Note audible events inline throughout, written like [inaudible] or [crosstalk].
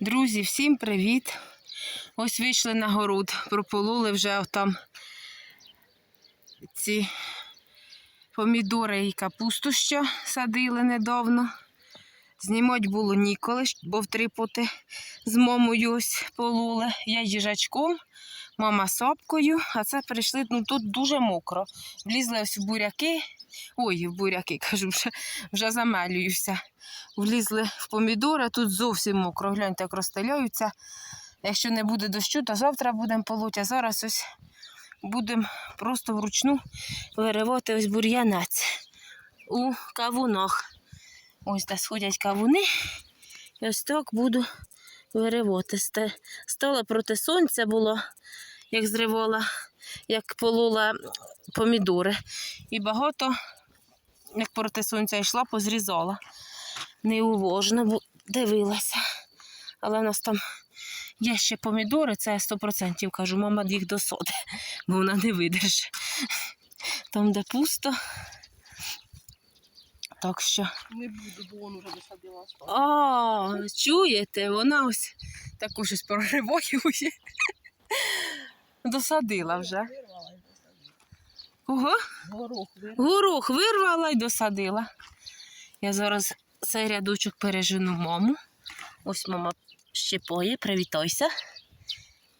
Друзі, всім привіт! Ось вийшли на город, пропололи вже там ці помідори і капусту, що садили недавно. Знімати було ніколи, бо в три поти з мамою ось пололи. Я їжачком, мама сапкою, а це прийшли, ну тут дуже мокро. Влізли ось в буряки. Ой, в буряки, [laughs] кажу, вже, вже замелююся. Влізли в помідори, тут зовсім мокро. Гляньте, як розстеляються. Якщо не буде дощу, то завтра будемо полоть, а зараз ось будемо просто вручну виривати ось бур'янець у кавунах. Ось де сходять кавуни. І ось так буду виривати. Стала проти сонця було, як зривала, як полола помідори. І багато, як проти сонця йшла, позрізала. Неуважно, дивилася. Але в нас там є ще помідори, це 100% кажу, мама їх досоде, бо вона не видержить. Там, де пусто. Так що. Не буду, бо он уже досадила. А, чуєте, вона ось також ось прориває. Досадила вже. Ого, Горох вирвала. горох вирвала і досадила. Я зараз цей рядочок пережену маму. Ось мама щепоє, привітайся.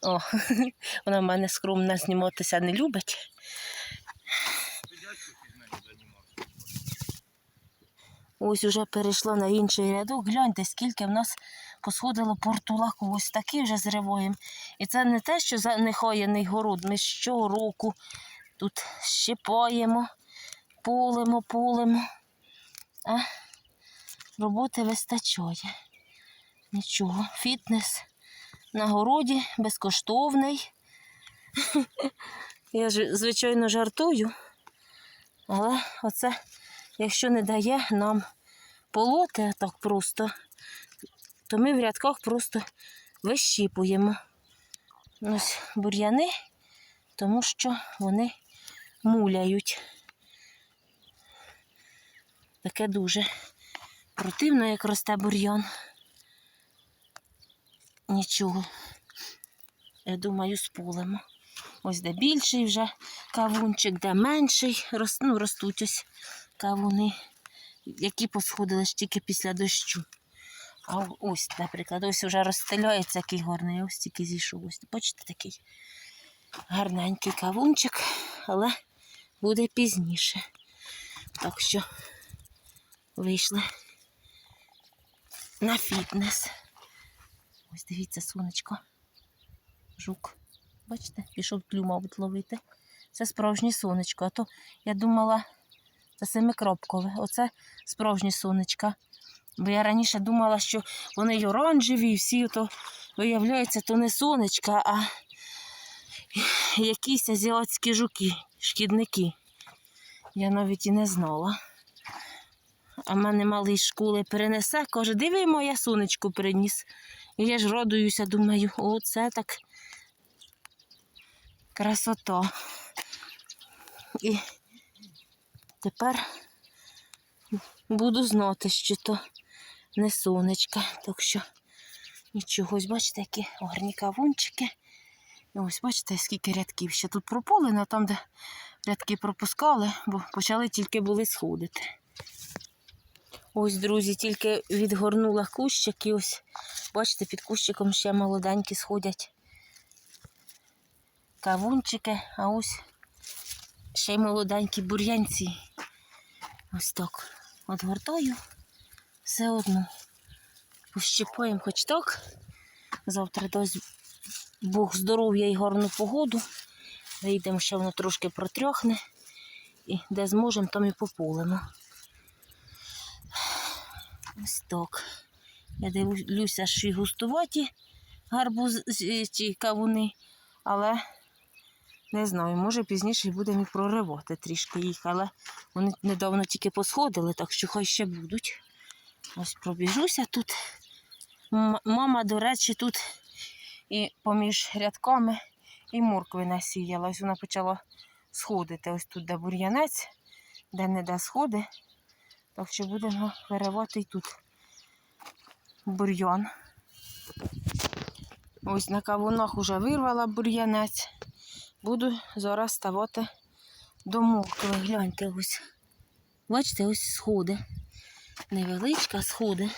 О, [laughs] вона в мене скромно зніматися не любить. Ось уже перейшла на інший рядок. Гляньте, скільки в нас посходило портулаку. Ось такі вже зриваємо. І це не те, що занехаяний город. Ми щороку тут щипаємо, полимо, полимо. А роботи вистачає. Нічого. Фітнес на городі безкоштовний. [laughs] Я ж, звичайно, жартую. Але оце, якщо не дає нам полоти так просто, то ми в рядках просто вищіпуємо. Ось бур'яни, тому що вони муляють. Таке дуже противно, як росте бур'ян. Нічого. Я думаю, сполимо. Ось де більший вже кавунчик, де менший. Ну, ростуть ось кавуни, які посходили ж тільки після дощу. А ось, наприклад, ось вже розстеляється який гарний, ось тільки зійшов. Ось, бачите, такий гарненький кавунчик, але буде пізніше. Так що вийшли на фітнес. Ось дивіться, сонечко. Жук. Бачите, пішов тлю, ловити. Це справжнє сонечко. А то я думала, це семикропкове. Оце справжнє сонечко. Бо я раніше думала, що вони й оранжеві, і всі то, виявляється, то не сонечка, а якісь азіатські жуки, шкідники. Я навіть і не знала. А мене малий школи перенесе, каже, диви, моє сонечко приніс. І я ж радуюся, думаю, о, це так красота. І тепер буду знати, що то не сонечка. Так що нічого, ось бачите, які гарні кавунчики. І ось бачите, скільки рядків ще тут прополено, там, де рядки пропускали, бо почали тільки були сходити. Ось, друзі, тільки відгорнула кущик і ось, бачите, під кущиком ще молоденькі сходять кавунчики, а ось ще й молоденькі бур'янці. Ось так. Отгортаю все одно. Пощипаємо хоч так. Завтра дасть Бог здоров'я і гарну погоду. Вийдемо, ще воно трошки протрьохне. І де зможемо, там і пополимо. Ось так. Я дивлюся, що й густуваті гарбуз з- ці кавуни, але не знаю, може пізніше будемо і проривати трішки їх, але вони недавно тільки посходили, так що хай ще будуть. Ось пробіжуся тут. Мама, до речі, тут і поміж рядками і моркви насіяла. Ось вона почала сходити. Ось тут де бур'янець, де не де сходи. Так що будемо виривати тут бур'ян. Ось на кавунах уже вирвала бур'янець. Буду зараз ставати до мокви. Гляньте ось. Бачите, ось сходи. Невеличка сходи.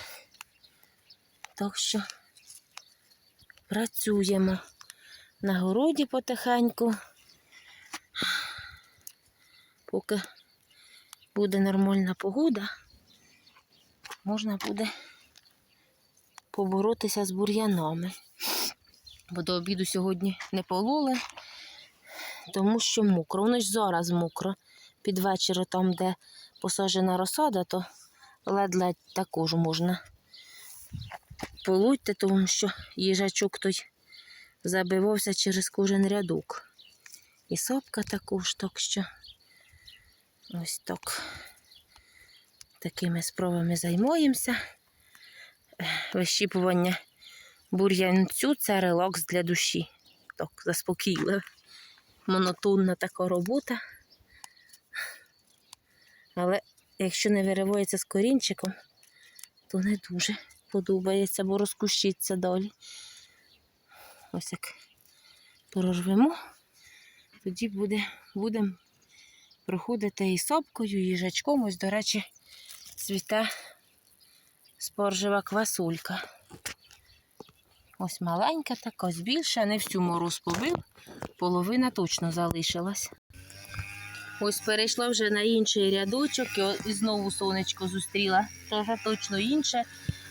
Так що працюємо на городі потихеньку. Поки буде нормальна погода, можна буде поборотися з бур'янами. Бо до обіду сьогодні не пололи, тому що мокро. Воно ж зараз мокро. Під вечір, там, де посаджена розсада, то ледь-ледь також можна полудьте, тому що їжачок той забивався через кожен рядок. І сопка також, так що ось так. Такими справами займаємося. Вищіпування бур'янцю це релакс для душі. Так, заспокійливе. Монотонна така робота. Але якщо не виривається з корінчиком, то не дуже подобається, бо розкущиться далі. Ось як прорвемо, тоді буде, будемо проходити і сопкою, і їжачком. Ось, до речі, цвіте споржева квасулька. Ось маленька така, ось більша, не всю мороз побив, половина точно залишилась. Ось перейшла вже на інший рядочок і, знову сонечко зустріла. Теж точно інше,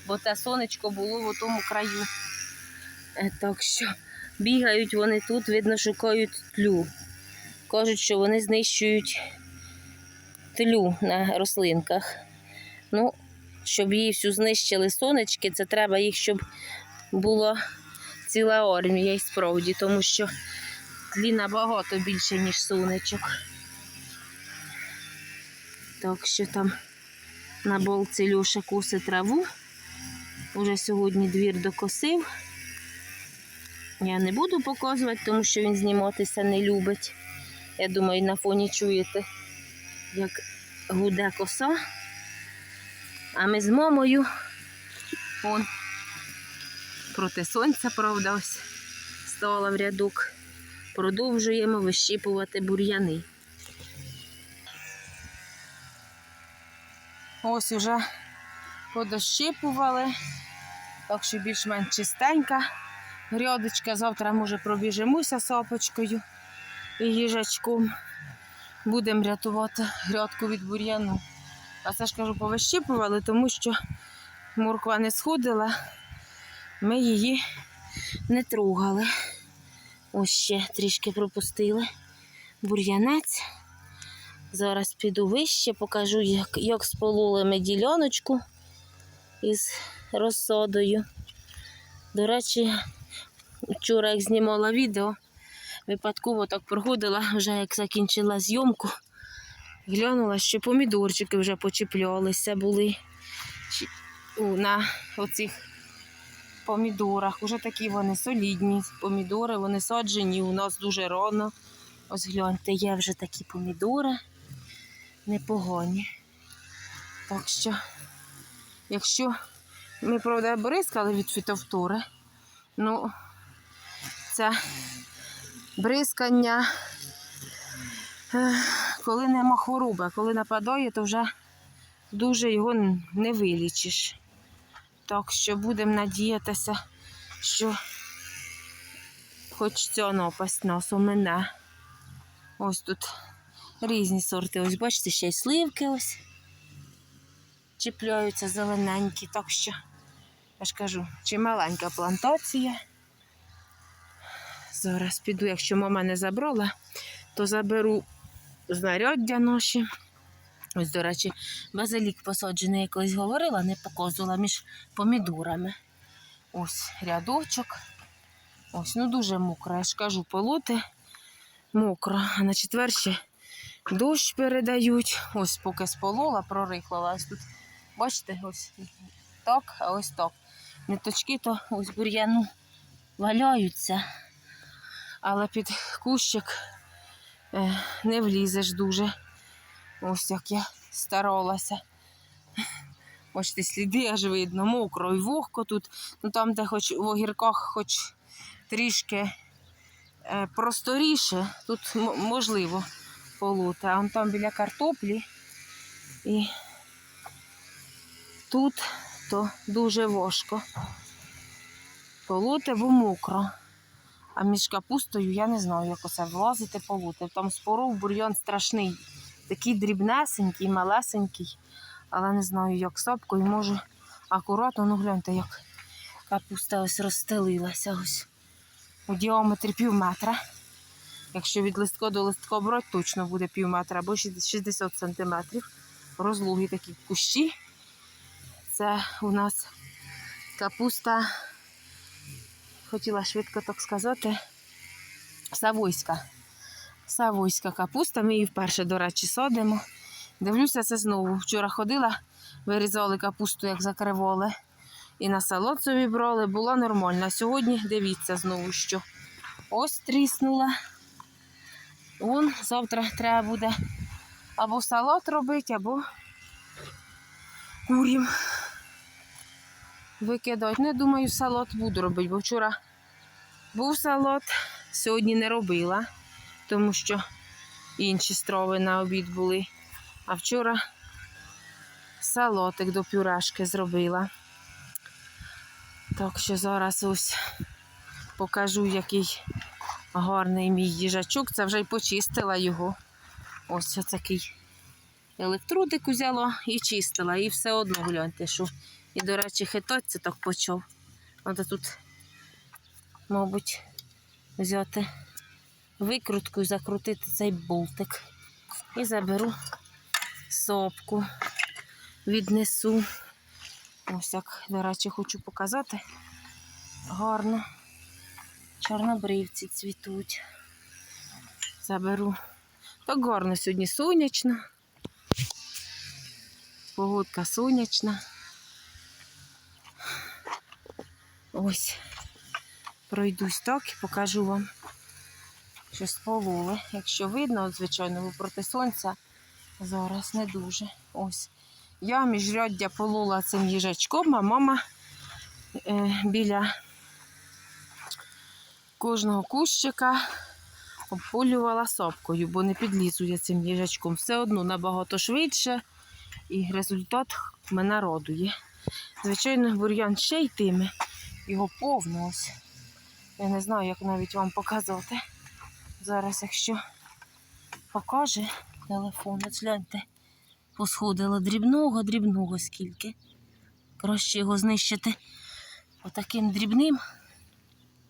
бо те сонечко було в тому краю. Е, Так що бігають вони тут, видно, шукають тлю. Кажуть, що вони знищують тлю на рослинках. Ну, щоб її всю знищили сонечки, це треба їх, щоб була ціла армія і справді, тому що тлі набагато більше, ніж сонечок. Так що там на болці Льоша коси траву. Уже сьогодні двір докосив. Я не буду показувати, тому що він зніматися не любить. Я думаю, на фоні чуєте, як гуде коса. А ми з мамою он проти сонця, правда, ось стала в рядок. Продовжуємо вищіпувати бур'яни. Ось уже подощипували, так що більш-менш чистенька. Грядочка, завтра, може, пробіжимося сапочкою і їжачком. Будемо рятувати грядку від бур'яну. А це ж кажу, повищипували, тому що морква не сходила, ми її не трогали. Ось ще трішки пропустили бур'янець. Зараз піду вище, покажу, як, як спололи ми діляночку із розсадою. До речі, вчора, як знімала відео, випадково так проходила, вже як закінчила зйомку, глянула, що помідорчики вже почіплялися були на оцих помідорах. Уже такі вони солідні. Помідори, вони саджені у нас дуже рано. Ось гляньте, є вже такі помідори непогані. Так що, якщо ми, правда, бризкали від фітовтори, ну, це бризкання, е, коли нема хвороби, коли нападає, то вже дуже його не вилічиш. Так що будемо надіятися, що хоч ця напасть нас у мене. Ось тут різні сорти. Ось бачите, ще й сливки ось чіпляються зелененькі. Так що, я ж кажу, чималенька плантація. Зараз піду, якщо мама не забрала, то заберу знаряддя наші. Ось, до речі, базилік посаджений, я колись говорила, не показувала між помідорами. Ось рядочок. Ось, ну дуже мокро. Я ж кажу, полоти мокро. А на четвер ще дощ передають. Ось поки сполола, прорихлила. Ось тут, бачите, ось так, а ось так. Ниточки то ось бур'яну валяються. Але під кущик е, не влізеш дуже. Ось як я старалася. Бачите, сліди аж видно, мокро і вогко тут. Ну там, де хоч в огірках хоч трішки е, просторіше, тут можливо полоти. А он там біля картоплі і тут то дуже важко. Полоти, бо мокро. А між капустою я не знаю, як оце влазити полоти. Там споров бур'ян страшний. Такий дрібнесенький, малесенький. Але не знаю, як сапкою може акуратно, ну гляньте, як капуста ось розстелилася ось у діаметрі пів метра. Якщо від листка до листка брати, точно буде пів метра або 60 сантиметрів. Розлуги такі кущі. Це у нас капуста, хотіла швидко так сказати, савойська. Савойська капуста. Ми її вперше, до речі, садимо. Дивлюся, це знову. Вчора ходила, вирізали капусту, як закривали. І на салат собі брали, було нормально. Сьогодні дивіться знову, що ось тріснула. Вон завтра треба буде або салат робити, або курім викидати. Не думаю, салат буду робити, бо вчора був салат, сьогодні не робила, тому що інші страви на обід були. А вчора салатик до пюрешки зробила. Так що зараз ось покажу, який гарний мій їжачок. Це вже й почистила його. Ось такий електродик взяла і чистила. І все одно гляньте, що. І, до речі, хитатися так почав. Треба тут, мабуть, взяти викрутку і закрутити цей болтик. І заберу сопку, віднесу. Ось як, до речі, хочу показати. Гарно. Чорнобривці цвітуть. Заберу. Так гарно сьогодні сонячно. Погодка сонячна. Ось. Пройдусь так і покажу вам, що спололи. Якщо видно, от, звичайно, бо проти сонця зараз не дуже. Ось. Я міжряддя полола цим їжачком, а мама е, біля кожного кущика обполювала сапкою, бо не підлізу я цим їжачком. Все одно набагато швидше і результат мене радує. Звичайно, бур'ян ще йтиме, його повно ось. Я не знаю, як навіть вам показати. Зараз, якщо покаже телефон, гляньте, посходило дрібного, дрібного скільки. Краще його знищити отаким дрібним.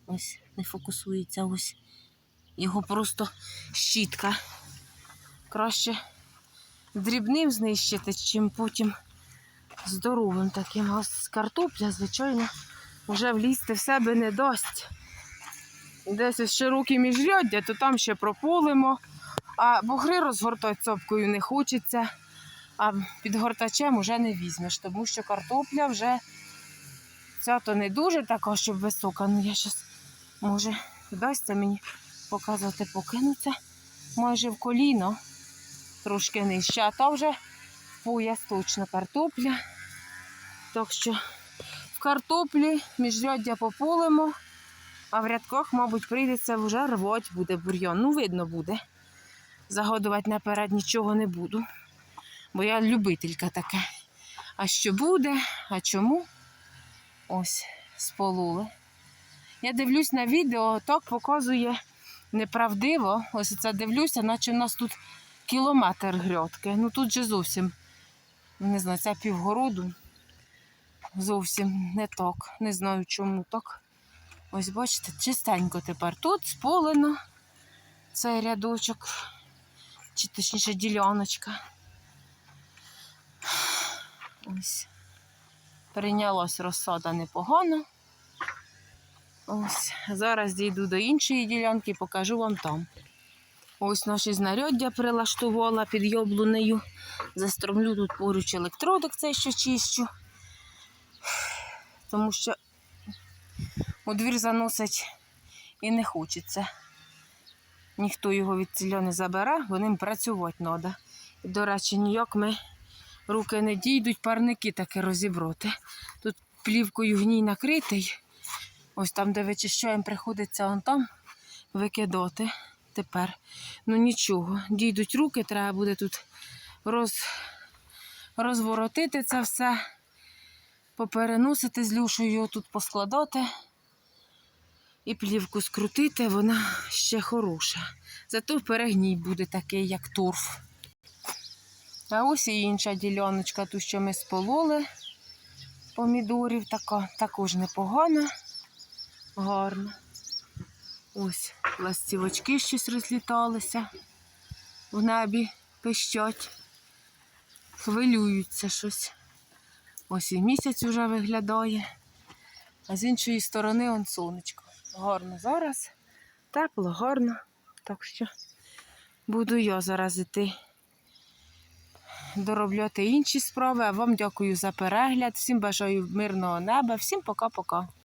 Ось не фокусується ось. Його просто щітка. Краще дрібним знищити, чим потім здоровим таким. Ось картопля, звичайно, вже влізти в себе не дасть. Десь ось широкі міжряддя, то там ще прополимо. А бугри розгортати цопкою не хочеться, а під гортачем вже не візьмеш, тому що картопля вже ця то не дуже така, щоб висока. Ну я зараз, може, вдасться мені показувати, покинуться майже в коліно, трошки нижче, а та вже пояс точно картопля. Так що в картоплі міжряддя пополимо, а в рядках, мабуть, прийдеться вже рвати буде бур'ян. Ну, видно буде. Загодувати наперед нічого не буду, бо я любителька така. А що буде, а чому? Ось, сполули. Я дивлюсь на відео, так показує неправдиво. Ось це дивлюся, наче в нас тут кілометр грядки. Ну тут же зовсім, не знаю, це півгороду. Зовсім не так. Не знаю, чому так. Ось бачите, чистенько тепер. Тут сполено цей рядочок, чи точніше діляночка. Ось. Прийнялась розсада непогано. Ось. Зараз дійду до іншої ділянки, покажу вам там. Ось наші знаряддя прилаштувала під яблунею. Застромлю тут поруч електродик, цей що чищу. Тому що у двір заносить і не хочеться. Ніхто його від ціля не забере, бо ним працювати треба. До речі, ніяк ми руки не дійдуть, парники таки розібрати. Тут плівкою гній накритий. Ось там, де вичищаємо, приходиться он там викидати тепер. Ну нічого, дійдуть руки, треба буде тут роз... розворотити це все, попереносити з люшею, тут поскладати і плівку скрутити, вона ще хороша. Зато перегній буде такий, як торф. А ось і інша діляночка, ту, що ми спололи помідорів, така також непогана, гарна. Ось ластівочки щось розліталися в небі, пищать, хвилюються щось. Ось і місяць уже виглядає, а з іншої сторони он сонечко. Гарно зараз, тепло, гарно. Так що буду я зараз іти доробляти інші справи. А вам дякую за перегляд. Всім бажаю мирного неба. Всім пока-пока.